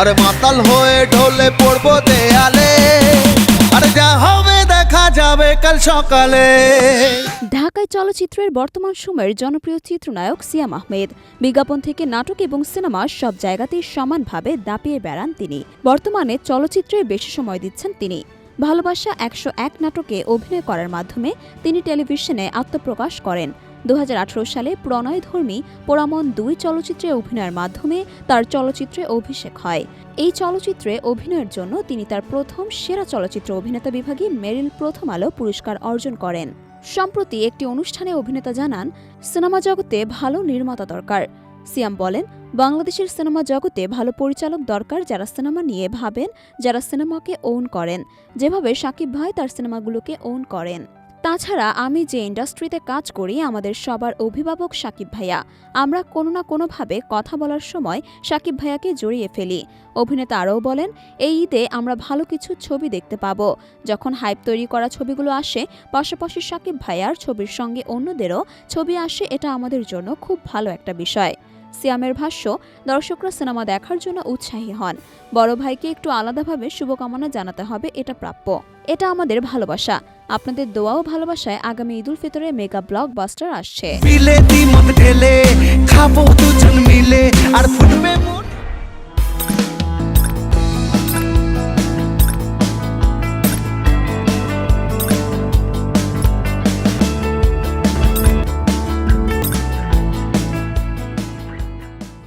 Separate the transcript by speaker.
Speaker 1: আরে মাতাল হয়ে ঢলে পড়ব দেয়ালে। আরে যা হবে দেখা যাবে কাল সকালে।
Speaker 2: ঢাকায় চলচ্চিত্রের বর্তমান সময়ের জনপ্রিয় চিত্রনায়ক সিয়াম আহমেদ। বিজ্ঞাপন থেকে নাটক এবং সিনেমা সব জায়গাতেই সমানভাবে দাপিয়ে বেড়ান তিনি। বর্তমানে চলচ্চিত্রে বেশি সময় দিচ্ছেন তিনি। ভালোবাসা একশো এক নাটকে অভিনয় করার মাধ্যমে তিনি টেলিভিশনে আত্মপ্রকাশ করেন। দু হাজার আঠারো সালে প্রণয়ধর্মী পোড়ামন দুই চলচ্চিত্রে অভিনয়ের মাধ্যমে তার চলচ্চিত্রে অভিষেক হয়। এই চলচ্চিত্রে অভিনয়ের জন্য তিনি তার প্রথম সেরা চলচ্চিত্র অভিনেতা বিভাগে মেরিল প্রথম আলো পুরস্কার অর্জন করেন। সম্প্রতি একটি অনুষ্ঠানে অভিনেতা জানান, সিনেমা জগতে ভালো নির্মাতা দরকার। সিয়াম বলেন, বাংলাদেশের সিনেমা জগতে ভালো পরিচালক দরকার যারা সিনেমা নিয়ে ভাবেন, যারা সিনেমাকে ওন করেন। যেভাবে সাকিব ভাই তার সিনেমাগুলোকে ওন করেন। তাছাড়া আমি যে ইন্ডাস্ট্রিতে কাজ করি, আমাদের সবার অভিভাবক সাকিব ভাইয়া। আমরা কোনো না কোনোভাবে কথা বলার সময় সাকিব ভাইয়াকে জড়িয়ে ফেলি। অভিনেতা আরও বলেন, এই ঈদে আমরা ভালো কিছু ছবি দেখতে পাবো। যখন হাইপ তৈরি করা ছবিগুলো আসে, পাশাপাশি সাকিব ভাইয়ার ছবির সঙ্গে অন্যদেরও ছবি আসে, এটা আমাদের জন্য খুব ভালো একটা বিষয়। সিয়ামের ভাষ্য, দর্শকরা সিনেমা দেখার জন্য উৎসাহী হন। বড় ভাইকে একটু আলাদাভাবে শুভকামনা জানাতে হবে, এটা প্রাপ্য। এটা আমাদের ভালোবাসা। আপনাদের দোয়া ও ভালোবাসায় আগামী ঈদুল ফিতরে মেগা
Speaker 1: ব্লক বাস্টার আসছে খাব